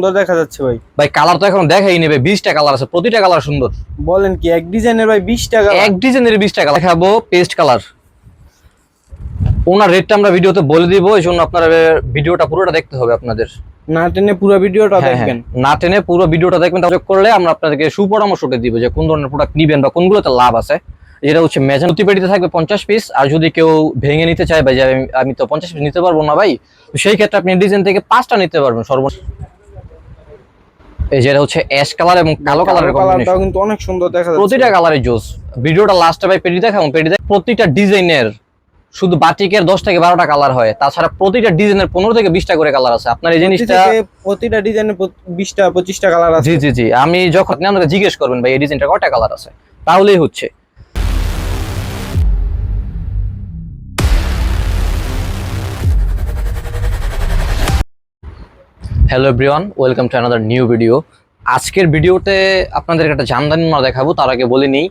সুন্দর দেখা যাচ্ছে ভাই। ভাই কালার তো এখন দেখাই নেবে বিশটা কালার আছে প্রতিটা কালার সুন্দর। বলেন কি এক ডিজাইনের ভাই বিশ টাকা এক ডিজাইনের বিশটা কালার দেখাবো পেস্ট কালার ওনার রেটটা আমরা ভিডিওতে বলে দিব এই জন্য আপনারা ভিডিওটা পুরোটা দেখতে হবে আপনাদের। না টেনে পুরো ভিডিওটা হ্যাঁ, হ্যাঁ। দেখবেন না টেনে পুরো ভিডিওটা দেখবেন তাহলে করলে আমরা আপনাদেরকে সুপরামর্শটা দিব যে কোন ধরনের প্রোডাক্ট নিবেন বা কোনগুলোতে লাভ আছে। যেটা হচ্ছে মেজান পেটিতে থাকবে পঞ্চাশ পিস আর যদি কেউ ভেঙে নিতে চায় ভাই যে আমি- তো পঞ্চাশ পিস নিতে পারব না ভাই সেই ক্ষেত্রে আপনি ডিজাইন থেকে পাঁচটা নিতে পারবেন সর্ব এই যেটা হচ্ছে অ্যাশ কালার এবং কালো কালারের কম্বিনেশন কিন্তু অনেক সুন্দর দেখা যাচ্ছে। প্রতিটা কালারের জুস ভিডিওটা লাস্টে ভাই পেটি দেখাবো পেটি দেখ প্রতিটা ডিজাইনের শুধু বাটিকের দশ থেকে বারোটা কালার হয় তাছাড়া প্রতিটা ডিজাইনের পনেরো থেকে বিশটা করে কালার আছে। আপনার এই জিনিসটা প্রতিটা ডিজাইনের বিশটা পঁচিশটা কালার আছে। জি জি জি। আমি যখন আপনি আমাকে জিজ্ঞেস করবেন ভাই এই ডিজাইনটা কটা কালার আছে? তাহলেই হচ্ছে। Hello everyone welcome to another new video আজকের ভিডিওতে আপনাদের একটা জামদানি মাল দেখাবো, তার আগে বলে নিই।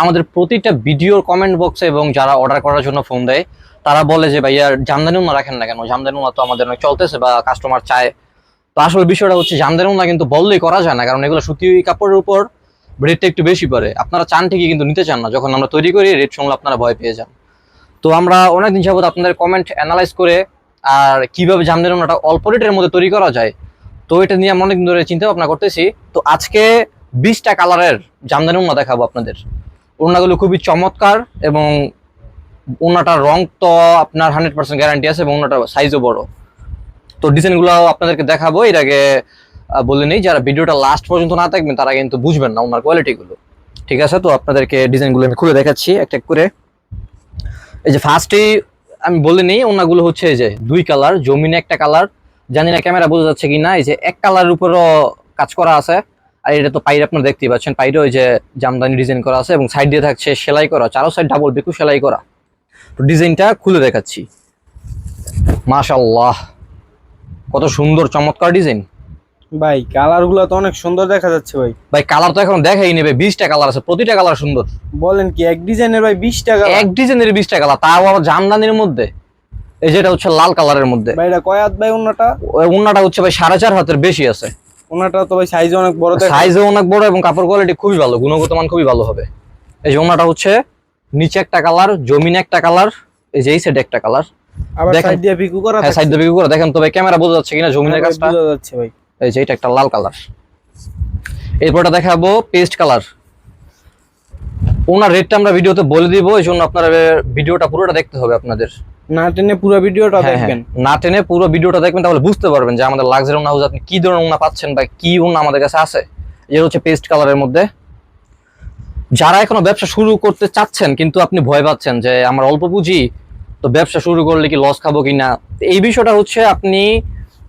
আমাদের প্রতিটা ভিডিওর কমেন্ট বক্সে এবং যারা অর্ডার করার জন্য ফোন দেয়, তারা বলে যে, ভাইয়া, জামদানি উন্না রাখেন না কেন? জামদানি উন্না তো আমাদের অনেক চলতেছে বা কাস্টমার চায়। তো আসল বিষয়টা হচ্ছে, জামদানি উন্না কিন্তু বললেই করা যায় না, কারণ এগুলো সুতি কাপড়ের উপর রেটটা একটু বেশি পড়ে। আপনারা চান ঠিকই কিন্তু নিতে চান না, যখন আমরা তৈরি করি রেট শুনলে আপনারা ভয় পেয়ে যান। তো আমরা অনেকদিন যাবত আপনাদের কমেন্ট অ্যানালাইজ করে আর কীভাবে জামদানি উন্নাটা অল্প রেটের মধ্যে তৈরি করা যায় তো এটা নিয়ে আমি অনেকদিন ধরে চিন্তা ভাবনা করতেছি। তো আজকে বিশটা কালারের জামদানি উন্না দেখাবো আপনাদের। উন্নাগুলো খুবই চমৎকার এবং উন্নাটার রং তো আপনার হান্ড্রেড পার্সেন্ট গ্যারান্টি আছে এবং উন্নাটার সাইজও বড়। তো ডিজাইনগুলো আপনাদেরকে দেখাবো। এর আগে বলে নেই, যারা ভিডিওটা লাস্ট পর্যন্ত না থাকবেন তারা কিন্তু বুঝবেন না ওনার কোয়ালিটিগুলো ঠিক আছে? তো আপনাদেরকে ডিজাইনগুলো আমি খুলে দেখাচ্ছি এক এক করে। এই যে ফার্স্টেই আমি বলে নিই ওনাগুলো হচ্ছে এই যে দুই কালার, জমিনে একটা কালার জানি না ক্যামেরা বোঝা যাচ্ছে কি না এই যে এক কালারের উপরও কাজ করা আছে। আর এটা তো পাইরে আপনারা দেখতেই পাচ্ছেন পাইরে ওই যে জামদানি ডিজাইন করা আছে এবং সাইড দিয়ে থাকছে সেলাই করা চারো সাইড ডাবল বেকু সেলাই করা। তো ডিজাইনটা খুলে দেখাচ্ছি। মাশাল্লাহ কত সুন্দর চমৎকার ডিজাইন ভাই কালারগুলো তো অনেক সুন্দর দেখা যাচ্ছে ভাই। ভাই কালার তো এখন দেখাই নেবে বিশটা কালার আছে প্রতিটা কালার সুন্দর। বলেন কি এক ডিজাইনের ভাই বিশ টাকা এক ডিজাইনের বিশটা কালার তাও আবার জামদানির মধ্যে। এই যেটা হচ্ছে লাল কালারের মধ্যে। ভাই এটা কয় হাত ভাই ওই উন্নাটা হচ্ছে ভাই সাড়ে চার হাতের বেশি আছে। ওনাটা তো ভাই সাইজ অনেক বড় সাইজও অনেক বড় এবং কাপড় কোয়ালিটি খুবই ভালো গুণগত মান খুবই ভালো হবে। এই যে উন্নাটা হচ্ছে নিচে একটা কালার জমিনে একটা কালার এই যে এই সাইডে একটা কালার আবার সাইড দিয়ে পিকু করা হ্যাঁ সাইড দিকে করে। দেখেন তো ভাই ক্যামেরা বোঝা যাচ্ছে কিনা জমিনের কাজটা। বোঝা যাচ্ছে ভাই। এই যে এটা একটা লাল কালার এরপরটা দেখাবো পেস্ট কালার ওনার রেটটা আমরা ভিডিওতে বলে দিব এই জন্য আপনারা ভিডিওটা পুরোটা দেখতে হবে আপনাদের। না টেনে পুরো ভিডিওটা হ্যাঁ, হ্যাঁ। দেখবেন না টেনে পুরো ভিডিওটা দেখবেন তাহলে বুঝতে পারবেন যে আমাদের লাক্সারি ওনা হাউস আপনি কি ধরনের ওনা পাচ্ছেন বা কি ওনা আমাদের কাছে আছে। যেটা হচ্ছে পেস্ট কালারের মধ্যে। যারা এখনও ব্যবসা শুরু করতে চাচ্ছেন কিন্তু আপনি ভয় পাচ্ছেন যে আমার অল্প পুঁজি তো ব্যবসা শুরু করলে কি লস খাব কিনা? এই বিষয়টা হচ্ছে আপনি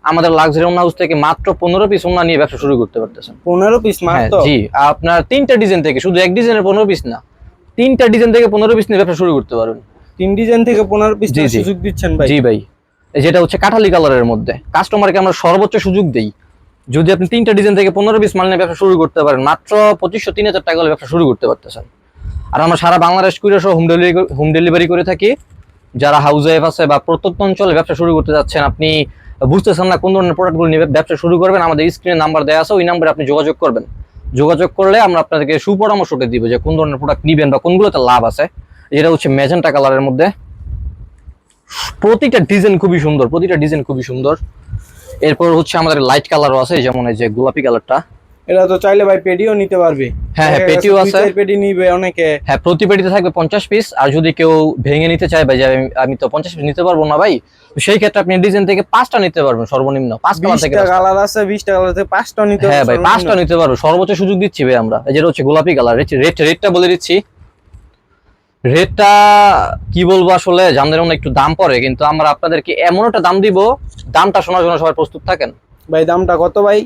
আমাদের লাক্সারি ওনা হাউস থেকে মাত্র পনেরো পিস ওনা নিয়ে ব্যবসা শুরু করতে পারতেছেন। পনেরো পিস হ্যাঁ মাত্র জি আপনার তিনটা ডিজাইন থেকে শুধু এক ডিজাইনের পনেরো পিস না তিনটা ডিজাইন থেকে পনেরো পিস নিয়ে ব্যবসা শুরু করতে পারবেন তিন ডিজাইন থেকে পনেরো পিস। সুযোগ দিচ্ছেন ভাই। জি ভাই। যেটা হচ্ছে কাঠালি কালারের মধ্যে। কাস্টমারকে আমরা সর্বোচ্চ সুযোগ দেই। যদি আপনি তিনটা ডিজাইন থেকে পনেরো পিস মাল নিয়ে ব্যবসা শুরু করতে পারেন মাত্র পঁচিশশো তিন হাজার টাকা ব্যবসা শুরু করতে পারতেছেন। আর আমরা সারা বাংলাদেশ কুরিয়ার সহ হোম ডেলিভারি হোম ডেলিভারি করে থাকি। যারা হাউস ওয়াইফ আছে বা প্রত্যন্ত অঞ্চলে ব্যবসা শুরু করতে যাচ্ছেন আপনি বুঝতেছেন না কোন ধরনের প্রোডাক্টগুলো নিয়ে ব্যবসা শুরু করবেন, আমাদের স্ক্রিনে নাম্বার দেওয়া আছে, ওই নাম্বারে আপনি যোগাযোগ করবেন। যোগাযোগ করলে আমরা আপনাদেরকে সুপরামর্শটা দিব যে কোন ধরনের প্রোডাক্ট নিবেন বা কোনগুলোতে লাভ আছে। যেটা হচ্ছে ম্যাজেন্টা কালারের মধ্যে। প্রতিটা ডিজাইন খুবই সুন্দর, প্রতিটা ডিজাইন খুবই সুন্দর। এরপর হচ্ছে আমাদের লাইট কালারও আছে যেমন এই যে গোলাপি কালারটা এটা তো চাইলে ভাই পেডিও নিতে পারবে। হ্যাঁ, হ্যাঁ, পেটিও আছে। পেডি নিবে অনেকে। হ্যাঁ প্রতি পেটিতে থাকবে পঞ্চাশ পিস আর যদি কেউ ভেঙে নিতে চায় ভাই যে আমি- তো পঞ্চাশ পিস নিতে পারব না ভাই সেই ক্ষেত্রে আপনি ডিজাইন থেকে পাঁচটা নিতে পারবেন সর্বনিম্ন থেকে পাঁচটা। কালার আছে বিশটা কালার থেকে পাঁচটা নিতে হ্যাঁ ভাই পাঁচটা নিতে পারব। সর্বোচ্চ সুযোগ দিচ্ছি ভাই আমরা। যেটা হচ্ছে গোলাপি কালার রেট রেটটা বলে দিচ্ছি। রেটটা কি বলব আসলে জানদের মনে একটু দাম পড়ে কিন্তু আমরা আপনাদেরকে এমন একটা দাম দিব দামটা শোনার জন্য সবাই প্রস্তুত থাকেন। ভাই দামটা কত ভাই?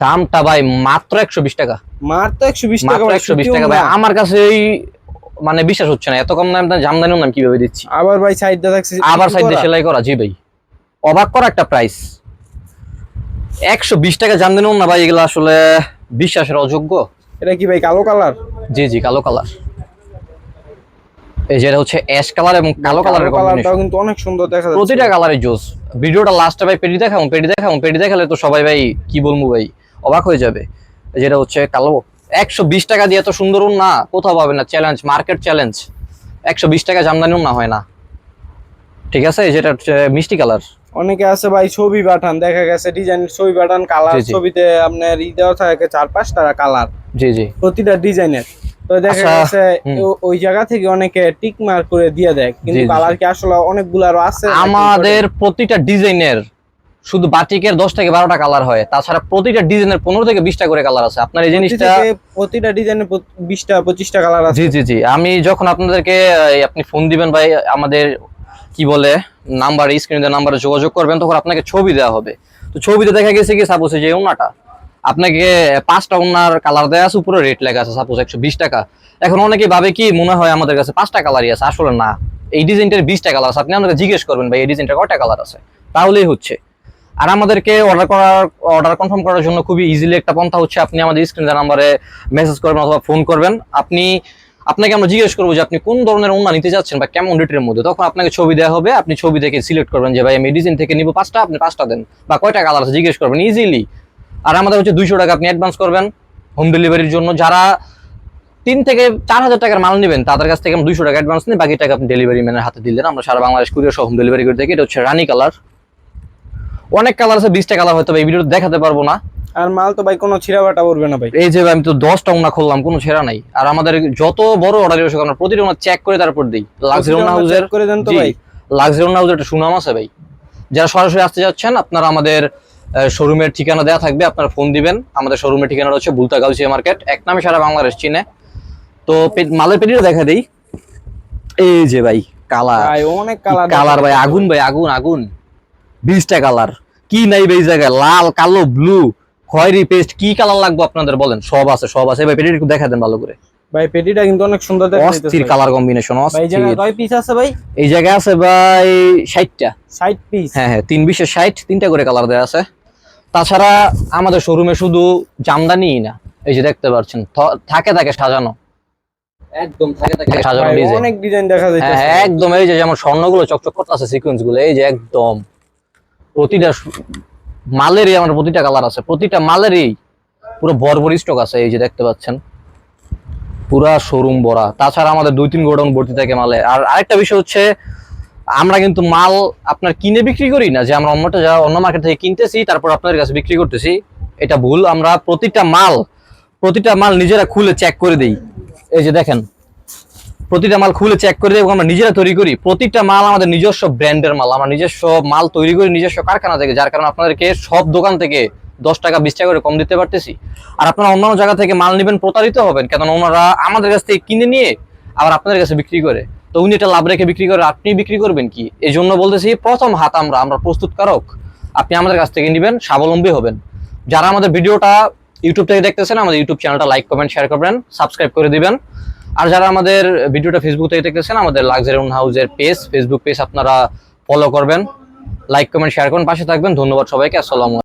দামটা ভাই মাত্র একশো বিশ টাকা। মাত্র একশো বিশ টাকা একশো বিশ টাকা ভাই। আমার কাছে এই মানে বিশ্বাস হচ্ছে না। এত কম দাম জামদানিও নাম কীভাবে দিচ্ছি? আবার ভাই সাইড দিয়ে থাকছে আবার সাইড সেলাই করা জি ভাই। অবাক করা একটা প্রাইস একশো বিশ টাকা জামদানিও না ভাই এগুলো আসলে বিশ্বাসের অযোগ্য। এটা কি ভাই কালো কালার? জি জি কালো কালার। এই যেটা হচ্ছে অ্যাশ কালার এবং কালো কালারের কম্বিনেশন কিন্তু অনেক সুন্দর দেখা যাচ্ছে। প্রতিটা কালারের জোস ভিডিওটা লাস্টে ভাই পেটি দেখাবো পেটি দেখাবো পেটি দেখালে তো সবাই ভাই কি বলব ভাই? অবাক হয়ে যাবে। যেটা হচ্ছে কালো একশো বিশ টাকা দিয়ে এত সুন্দর না কোথাও পাবে না চ্যালেঞ্জ মার্কেট চ্যালেঞ্জ একশো বিশ টাকা জামদানি না হয় না। ঠিক আছে? যেটা হচ্ছে মিষ্টি কালার। অনেকে আছে ভাই ছবি পাঠান দেখা গেছে ডিজাইন ছবি পাঠান কালার। ছবিতে আপনার ই দেওয়া থাকে চার পাঁচটা কালার। জি জি। প্রতিটা ডিজাইনের তো দেখা আচ্ছা, গেছে ওই জায়গা থেকে অনেকে টিক মার্ক করে দিয়ে দেয়। কিন্তু কালার কি আসলে অনেকগুলো আরও আছে আমাদের প্রতিটা ডিজাইনের শুধু বাটিকের দশ থেকে বারোটা কালার হয়। তাছাড়া প্রতিটা ডিজাইনের পনেরো থেকে বিশটা করে কালার আছে। আপনার এই জিনিসটা প্রতিটা ডিজাইনের বিশটা পঁচিশটা কালার আছে। জি জি জি। আমি যখন আপনাদেরকে আপনি ফোন দিবেন ভাই আমাদের কি বলে নাম্বার স্ক্রিনে নাম্বারে যোগাযোগ করবেন তখন আপনাকে ছবি দেওয়া হবে। তো ছবিতে দেখা গেছে কি সাপোজ যে ওনাটা আপনাকে পাঁচটা ওনার কালার দেওয়া আছে উপরে রেট লেখা আছে সাপোজ একশো বিশ টাকা। এখন অনেকে ভাবে কি মনে হয় আমাদের কাছে পাঁচটা কালারই আছে। আসলে না। এই ডিজাইনটার বিশটা কালার আছে। আপনি আমাকে জিজ্ঞেস করবেন ভাই এই ডিজাইনটা কয়টা কালার আছে? তাহলেই হচ্ছে। আর আমাদেরকে অর্ডার করার অর্ডার কনফার্ম করার জন্য খুবই ইজিলি একটা পন্থা হচ্ছে আপনি আমাদের স্ক্রিনের নাম্বারে মেসেজ করবেন অথবা ফোন করবেন। আপনি, আপনাকে আমরা জিজ্ঞেস করব যে আপনি কোন ধরনের ওনা নিতে যাচ্ছেন বা কেমন রেটের মধ্যে? তখন আপনাকে ছবি দেওয়া হবে, আপনি ছবি দেখে সিলেক্ট করবেন যে ভাই আমি ডিজাইন থেকে নিব পাঁচটা, আপনি পাঁচটা দেন বা কয়টা কালার আছে জিজ্ঞেস করবেন ইজিলি আর আমাদের হচ্ছে দুইশো টাকা আপনি অ্যাডভান্স করবেন হোম ডেলিভারির জন্য। যারা তিন থেকে চার হাজার টাকার মাল নেবেন, তাদের কাছ থেকে দুইশো টাকা অ্যাডভান্স নিয়ে বাকি টাকা আপনি ডেলিভারি ম্যানের হাতে দিলেন। আমরা সারা বাংলাদেশ কুরিয়ার সহ হোম ডেলিভারি করে থাকি। এটা হচ্ছে রানি কালার অনেক কালার আছে বিশটা কালার হয়তো এই ভিডিওতে দেখাতে পারব না। আর মাল তো ভাই কোনো ছিঁড়া বাটা পড়বে না ভাই। এই যে আমি তো দশটা ওনা খুললাম কোনো ছেঁড়া নাই। আর আমাদের যত বড় অর্ডার আসুক আমরা প্রতিটা চেক করে তারপর দিই। লাক্সারি check করে দেন তো ভাই। লাক্সারি ওনা হাউসের একটা সুনাম আছে ভাই। যারা সরাসরি আসতে যাচ্ছেন আপনারা আমাদের শোরুমের ঠিকানা দেওয়া থাকবে আপনারা ফোন দিবেন। আমাদের শোরুমের ঠিকানা হচ্ছে বুলতা গাউসিয়া মার্কেট এক নামে সারা বাংলাদেশ চিনে। তো মালের পেটিটা দেখা দেই। এই যে ভাই কালার ভাই অনেক কালার কালার ভাই আগুন ভাই আগুন আগুন। বিশটা কালার কি নাই ভাই এই জায়গায়? লাল কালো ব্লু খয়েরি পেস্ট কি কালার লাগবে আপনাদের বলেন? সব আছে সব আছে। ভাই পেটিটা একটু দেখা দেন ভালো করে। ভাই পেটিটা কিন্তু অনেক সুন্দর অস্থির কালার কম্বিনেশন অস্থির। কয় পিস আছে ভাই? এই জায়গায় আছে ভাই ষাটটা। 60 পিস হ্যাঁ হ্যাঁ তিন বিশে ষাট তিনটা করে কালার দেওয়া আছে। তাছাড়া আমাদের শোরুমে শুধু জামদানি না। এই যে দেখতে পাচ্ছেন থাকে থাকে সাজানো। একদম থাকে থাকে সাজানো ডিজাইন অনেক ডিজাইন দেখা হ্যাঁ যাইতেছে। হ্যাঁ, একদম। এই যে যেমন স্বর্ণগুলো চকচক করতে আছে সিকোয়েন্সগুলো এই যে একদম। প্রতিটা মালেরই আমার প্রতিটা কালার আছে। প্রতিটা মালেরই পুরো বরবর স্টক আছে, এই যে দেখতে পাচ্ছেন। পুরা শোরুম ভরা। তাছাড়া আমাদের দুই তিন গোডাউন ভর্তি থাকে মালে। আর আরেকটা বিষয় হচ্ছে, আমরা কিন্তু মাল আপনার কিনে বিক্রি করি না, যে আমরা অন্যটা যা অন্য মার্কেট থেকে কিনতেছি, তারপর আপনাদের কাছে বিক্রি করতেছি। এটা ভুল। আমরা প্রতিটা মাল প্রতিটা মাল নিজেরা খুলে চেক করে দিই। এই যে দেখেন প্রতিটা মাল খুলে চেক করে দেবো আমরা নিজেরা তৈরি করি। প্রতিটা মাল আমাদের নিজস্ব ব্র্যান্ডের মাল, আমরা নিজস্ব মাল তৈরি করি নিজস্ব কারখানা থেকে, যার কারণে আপনাদেরকে সব দোকান থেকে দশ টাকা, বিশ টাকা করে কম দিতে পারতেছি। আর আপনারা অন্যান্য জায়গা থেকে মাল নেবেন, প্রতারিত হবেন কেন ওনারা আমাদের কাছ থেকে কিনে নিয়ে আবার আপনাদের কাছে বিক্রি করে। তো উনি এটা লাভ রেখে বিক্রি করে, আপনি বিক্রি করবেন কি? এই জন্য বলতেছি, প্রথম হাত আমরা আমরা প্রস্তুতকারক। আপনি আমাদের কাছ থেকে নেবেন, স্বাবলম্বী হবেন। যারা আমাদের ভিডিওটা ইউটিউব থেকে দেখতেছেন, আমাদের ইউটিউব চ্যানেলটা লাইক কমেন্ট শেয়ার করবেন সাবস্ক্রাইব করে দিবেন। আর যারা আমাদের ভিডিওটা ফেসবুক থেকে দেখতেছেন, আমাদের লাক্সারি ওন হাউসের পেজ ফেসবুক পেজ আপনারা ফলো করবেন লাইক কমেন্ট শেয়ার করুন, পাশে থাকবেন, ধন্যবাদ সবাইকে, আসসালামু